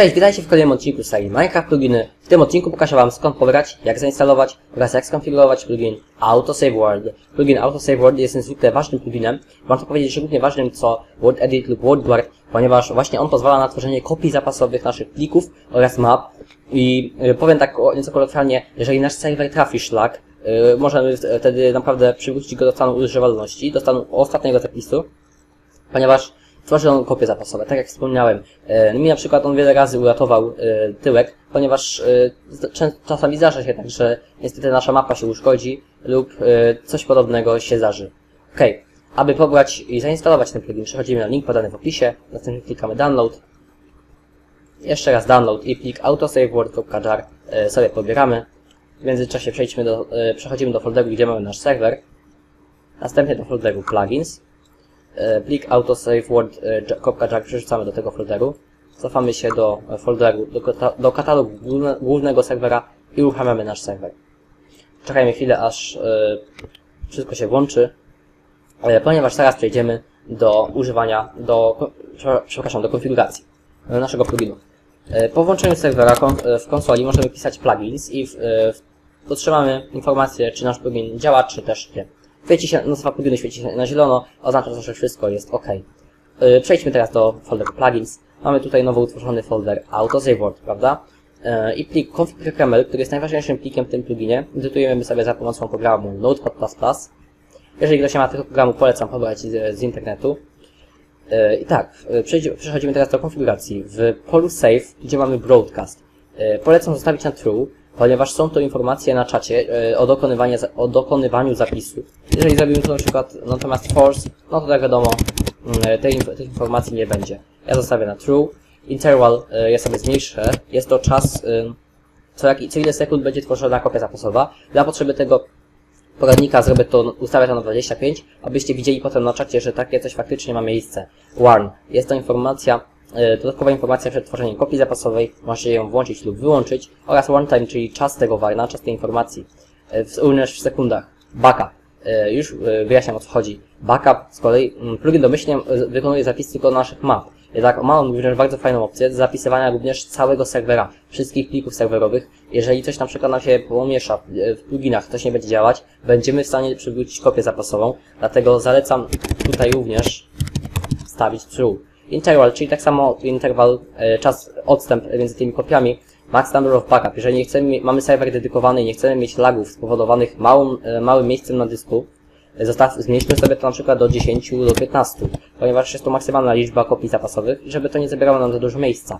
Cześć, witajcie w kolejnym odcinku serii Minecraft Pluginy. W tym odcinku pokażę Wam skąd pobrać, jak zainstalować oraz jak skonfigurować plugin Autosave World. Plugin Autosave World jest niezwykle ważnym pluginem. Można powiedzieć, że równie ważnym co Word Edit lub WordGuard, ponieważ właśnie on pozwala na tworzenie kopii zapasowych naszych plików oraz map. I y, powiem tak nieco kolokwialnie, jeżeli nasz serwer trafi szlak, y, możemy wtedy naprawdę przywrócić go do stanu używalności, do stanu ostatniego zapisu ponieważ tworzy on kopie zapasowe. Tak jak wspomniałem, e, mi na przykład on wiele razy uratował e, tyłek, ponieważ e, czasami zdarza się tak, że niestety nasza mapa się uszkodzi lub coś podobnego się zdarzy. Ok, aby pobrać i zainstalować ten plugin, przechodzimy na link podany w opisie, następnie klikamy download, jeszcze raz download i plik autosaveword.jar sobie pobieramy. W międzyczasie przejdźmy do, przechodzimy do folderu, gdzie mamy nasz serwer, następnie do folderu plugins, e, plik autosaveword.jar przerzucamy do tego folderu. Cofamy się do e, folderu, do, kata- do katalogu główne, głównego serwera i uruchamiamy nasz serwer. Czekajmy chwilę, aż e, wszystko się włączy, e, ponieważ teraz przejdziemy do używania, do, przepraszam, do konfiguracji e, naszego pluginu. E, Po włączeniu serwera e, w konsoli możemy pisać plugins i e, w, otrzymamy informację, czy nasz plugin działa, czy też nie. Świeci się, nazwa pluginu świeci się na zielono, oznacza to, że wszystko jest OK. Przejdźmy teraz do folderu plugins. Mamy tutaj nowo utworzony folder AutoSaveWord, prawda? E, I plik config.html, który jest najważniejszym plikiem w tym pluginie, edytujemy sobie za pomocą programu Notepad++. Jeżeli ktoś nie ma tego programu, polecam pobrać z, z internetu. E, I tak, przejdzie- przechodzimy teraz do konfiguracji. W polu save, gdzie mamy broadcast, polecam zostawić na true, ponieważ są to informacje na czacie e, o, dokonywanie, o dokonywaniu zapisu. Jeżeli zrobimy to na przykład natomiast force, no to jak wiadomo, mm, inf- tych informacji nie będzie. Ja zostawię na true. Interval e, ja sobie zmniejszę. Jest to czas, e, co, jak, co ile sekund będzie tworzona kopia zapasowa. Dla potrzeby tego poradnika zrobię to, ustawię to na 25, abyście widzieli potem na czacie, że takie coś faktycznie ma miejsce. Warn. Jest to informacja, e, dodatkowa informacja przed tworzeniem kopii zapasowej, możecie ją włączyć lub wyłączyć, oraz runtime, czyli czas tego warna, czas tej informacji, e, również w sekundach. Backup. E, Już e, wyjaśniam o co chodzi. Backup z kolei, mm, plugin domyślnie e, wykonuje zapis tylko naszych map. Jednak ma on również bardzo fajną opcję zapisywania również całego serwera, wszystkich plików serwerowych. Jeżeli coś na przykład nam się pomiesza w- e, pluginach, coś nie będzie działać, będziemy w stanie przywrócić kopię zapasową. Dlatego zalecam tutaj również wstawić true. Interval, czyli tak samo interval, e, czas, odstęp między tymi kopiami. Max number of backup. Jeżeli nie chcemy, mamy serwer dedykowany i nie chcemy mieć lagów spowodowanych małym, e, małym miejscem na dysku, e, zostaw, zmniejszmy sobie to na przykład do 10 do 15, ponieważ jest to maksymalna liczba kopii zapasowych i żeby to nie zabierało nam za dużo miejsca.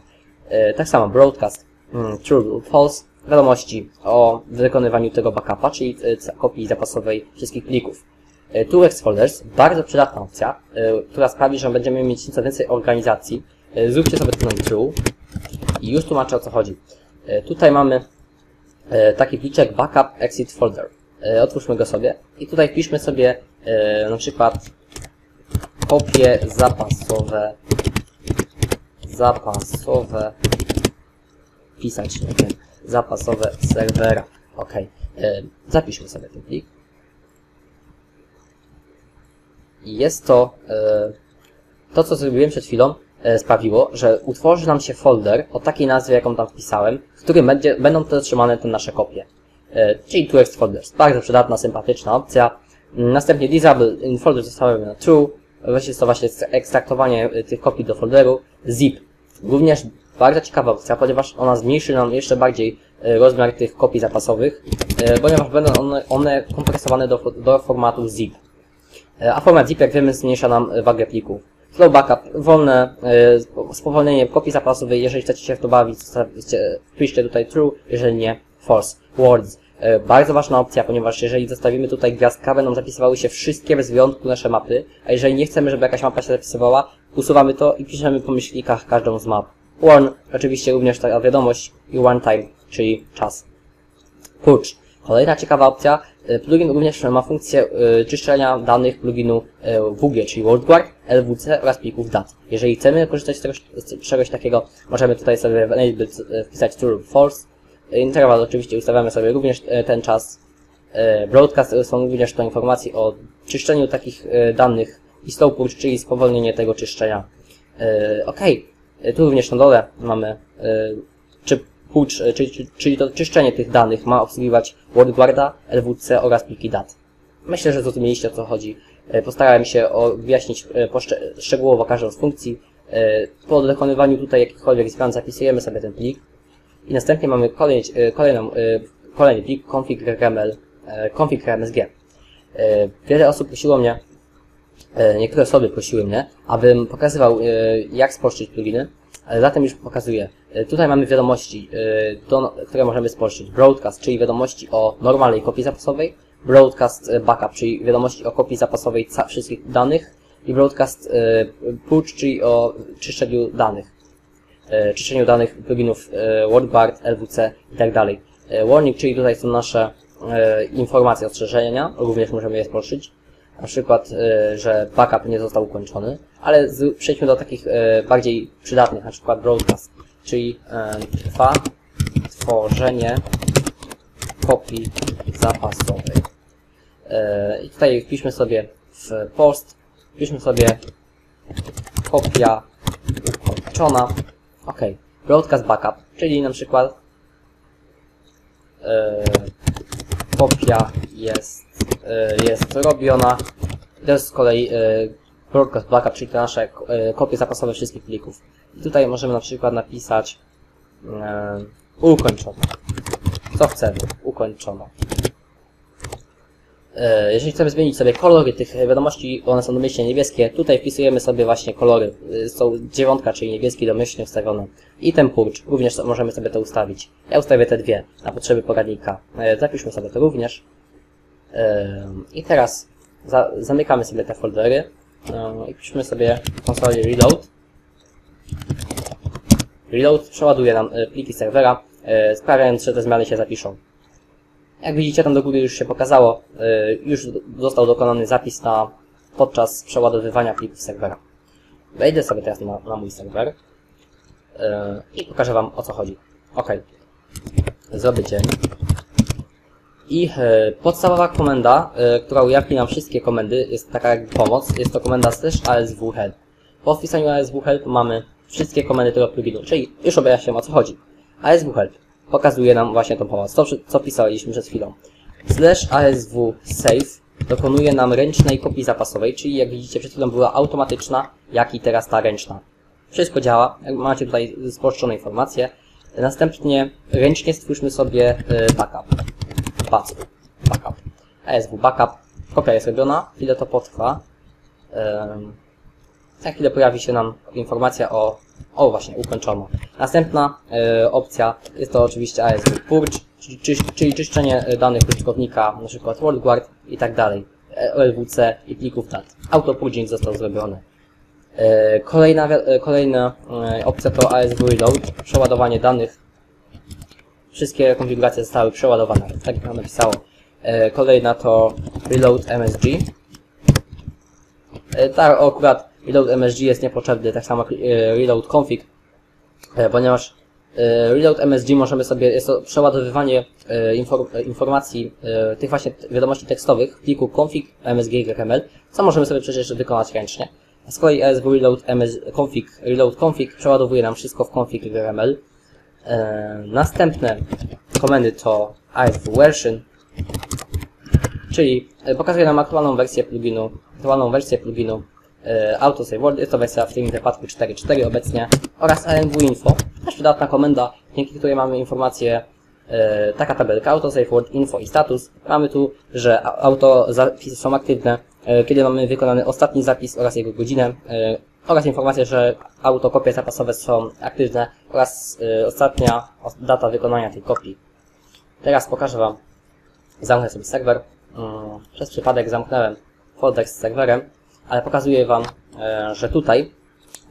Tak samo broadcast, mm, true lub false, wiadomości o wykonywaniu tego backupa, czyli kopii zapasowej wszystkich plików. E, Turex Folders, bardzo przydatna opcja, e, która sprawi, że będziemy mieć nieco więcej organizacji. E, Zróbcie sobie na true i już tłumaczę o co chodzi. Tutaj mamy taki pliczek backup exit folder. Otwórzmy go sobie i tutaj wpiszmy sobie na przykład kopie zapasowe zapasowe pisać, zapasowe serwera. Ok. Zapiszmy sobie ten plik. I jest to, e, to co zrobiłem przed chwilą, e, sprawiło, że utworzy nam się folder o takiej nazwie, jaką tam wpisałem, w którym będzie, będą te trzymane te nasze kopie. E, czyli Turex Folders. Bardzo przydatna, sympatyczna opcja. Następnie Disable in folder zostawiamy na True. Jest to właśnie ekstraktowanie tych kopii do folderu. Zip. Również bardzo ciekawa opcja, ponieważ ona zmniejszy nam jeszcze bardziej rozmiar tych kopii zapasowych, ponieważ będą one, one kompresowane do, do formatu zip. E, A format zip, jak wiemy, zmniejsza nam wagę plików. Flow backup, wolne e, spo- spowolnienie kopii zapasowej, jeżeli chcecie się w to bawić, wpiszcie tutaj true, jeżeli nie false. Words, e, bardzo ważna opcja, ponieważ jeżeli zostawimy tutaj gwiazdka, będą zapisywały się wszystkie bez wyjątku nasze mapy, a jeżeli nie chcemy, żeby jakaś mapa się zapisywała, usuwamy to i piszemy po myślnikach każdą z map. Warn, oczywiście również taka wiadomość i one time, czyli czas. Purge. Kolejna ciekawa opcja. e, Plugin również ma funkcję e, czyszczenia danych pluginu e, WG, czyli WorldGuard, LWC oraz plików dat. Jeżeli chcemy korzystać z czegoś, z czegoś takiego, możemy tutaj sobie w enable wpisać true false. Interval oczywiście ustawiamy sobie również ten czas. Broadcast są również to informacje o czyszczeniu takich danych i purge, czyli spowolnienie tego czyszczenia. E, Tu również na dole mamy, czy pucz, e, czyli, to czyszczenie tych danych ma obsługiwać WordGuarda, LWC oraz pliki dat. Myślę, że zrozumieliście o co chodzi. E, Postarałem się wyjaśnić e, szczegółowo każdą z funkcji. Po dokonywaniu tutaj jakichkolwiek zmian zapisujemy sobie ten plik. I następnie mamy kolej, kolejną, kolejny plik config.rml, config.msg. E, Wiele osób prosiło mnie, niektóre osoby prosiły mnie, abym pokazywał e, jak spolszczyć pluginy, zatem już pokazuję. E, Tutaj mamy wiadomości, e, do, które możemy spolszczyć. Broadcast, czyli wiadomości o normalnej kopii zapasowej, Broadcast e, Backup, czyli wiadomości o kopii zapasowej wszystkich danych i Broadcast e, Push, czyli o czyszczeniu danych e, czyszczeniu danych pluginów e, WordGuard, LWC i tak. E, Warning, czyli tutaj są nasze e, informacje ostrzeżenia, również możemy je spolszyć. Na przykład, e, że backup nie został ukończony, ale z, przejdźmy do takich e, bardziej przydatnych, na przykład broadcast, czyli e, trwa tworzenie kopii zapasowej. E, I tutaj wpiszmy sobie w post, wpiszmy sobie kopia ukończona. Ok. Broadcast backup, czyli na przykład e, kopia jest, e, jest robiona. Jest z kolei e, broadcast backup, czyli te nasze e, kopie zapasowe wszystkich plików. I tutaj możemy na przykład napisać ukończona. Co chcemy? Ukończona. E, Jeżeli chcemy zmienić sobie kolory tych wiadomości, one są domyślnie niebieskie, tutaj wpisujemy sobie właśnie kolory. Są dziewiątka, czyli niebieski domyślnie ustawione. I ten purcz, również możemy sobie to ustawić. Ja ustawię te dwie na potrzeby poradnika. Zapiszmy sobie to również. E, I teraz za, zamykamy sobie te foldery e, i piszmy sobie w konsoli reload. Reload przeładuje nam e, pliki serwera, e, sprawiając, że te zmiany się zapiszą. Jak widzicie, tam do góry już się pokazało, y, już został dokonany zapis na, podczas przeładowywania plików serwera. Wejdę sobie teraz na, na mój serwer i pokażę Wam o co chodzi. Ok. Zrobię dzień. I y, podstawowa komenda, y, która ujawni nam wszystkie komendy, jest taka jak pomoc, jest to komenda slash asw help. Po wpisaniu asw help mamy wszystkie komendy tego pluginu, czyli już objaśniam o co chodzi. asw help pokazuje nam właśnie tą pomoc, to co pisaliśmy przed chwilą. Slash ASW save dokonuje nam ręcznej kopii zapasowej, czyli jak widzicie przed chwilą była automatyczna, jak i teraz ta ręczna. Wszystko działa, macie tutaj spolszczone informacje. Następnie ręcznie stwórzmy sobie y, backup. Bac, backup. ASW backup. Kopia jest robiona, chwilę to potrwa. Ym, za chwilę pojawi się nam informacja o, o właśnie, ukończono. Następna e, opcja jest to oczywiście ASW Purge, czyli, czyli czyszczenie e, danych użytkownika, na przykład WorldGuard i tak dalej, e, LWC i plików dat. Auto-purging został zrobiony. Kolejna, kolejna opcja to ASW Reload, przeładowanie danych. Wszystkie konfiguracje zostały przeładowane, tak jak nam napisało. E, kolejna to Reload MSG. E, Tak, akurat reload MSG jest niepotrzebny, tak samo e, reload config, ponieważ reload MSG możemy sobie, jest to przeładowywanie inform, informacji, tych właśnie wiadomości tekstowych w pliku config MSG XML, co możemy sobie przecież wykonać ręcznie. Z kolei ASW reload MS, config, reload config przeładowuje nam wszystko w config XML. E, następne komendy to ASW version, czyli e, pokazuje nam aktualną wersję pluginu, aktualną wersję pluginu e, Autosave Word, jest to wersja w tym wypadku 4.4 obecnie oraz ANW Info, też przydatna komenda, dzięki której mamy informację, e, taka tabelka Autosave Word Info i status. Mamy tu, że auto zapisy są aktywne, e, kiedy mamy wykonany ostatni zapis oraz jego godzinę, e, oraz informację, że autokopie zapasowe są aktywne oraz e, ostatnia os- data wykonania tej kopii. Teraz pokażę Wam, zamknę sobie serwer. Mm, Przez przypadek zamknąłem folder z serwerem, ale pokazuję Wam, e, że tutaj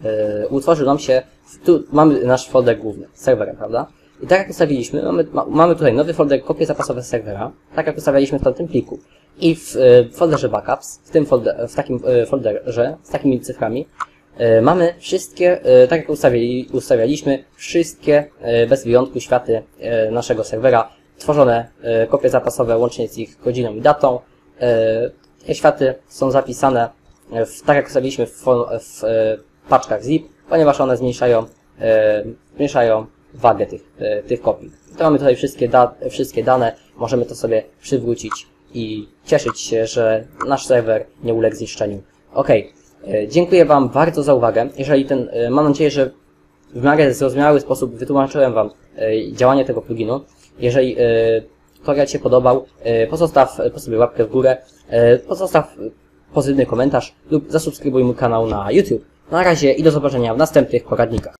e, utworzył nam się, tu mamy nasz folder główny, serwerem, prawda? I tak jak ustawiliśmy, mamy, ma, mamy tutaj nowy folder kopie zapasowe z serwera, tak jak ustawialiśmy w tamtym pliku. I w e, folderze backups, w tym folder, w takim e, folderze z takimi cyframi, mamy wszystkie, e, tak jak ustawiali, ustawialiśmy, wszystkie e, bez wyjątku światy e, naszego serwera, tworzone e, kopie zapasowe łącznie z ich godziną i datą. E, Te światy są zapisane w, tak jak ustawiliśmy w, w e, paczkach zip, ponieważ one zmniejszają e, zmniejszają wagę tych, e, tych kopii. To mamy tutaj wszystkie, da, wszystkie dane, możemy to sobie przywrócić i cieszyć się, że nasz serwer nie uległ zniszczeniu. Ok, dziękuję Wam bardzo za uwagę. Jeżeli ten, e, mam nadzieję, że w miarę zrozumiały sposób wytłumaczyłem Wam e, działanie tego pluginu. Jeżeli e, tutorial Ci się podobał, e, pozostaw po sobie łapkę w górę, e, pozostaw pozytywny komentarz lub zasubskrybuj mój kanał na YouTube. Na razie i do zobaczenia w następnych poradnikach.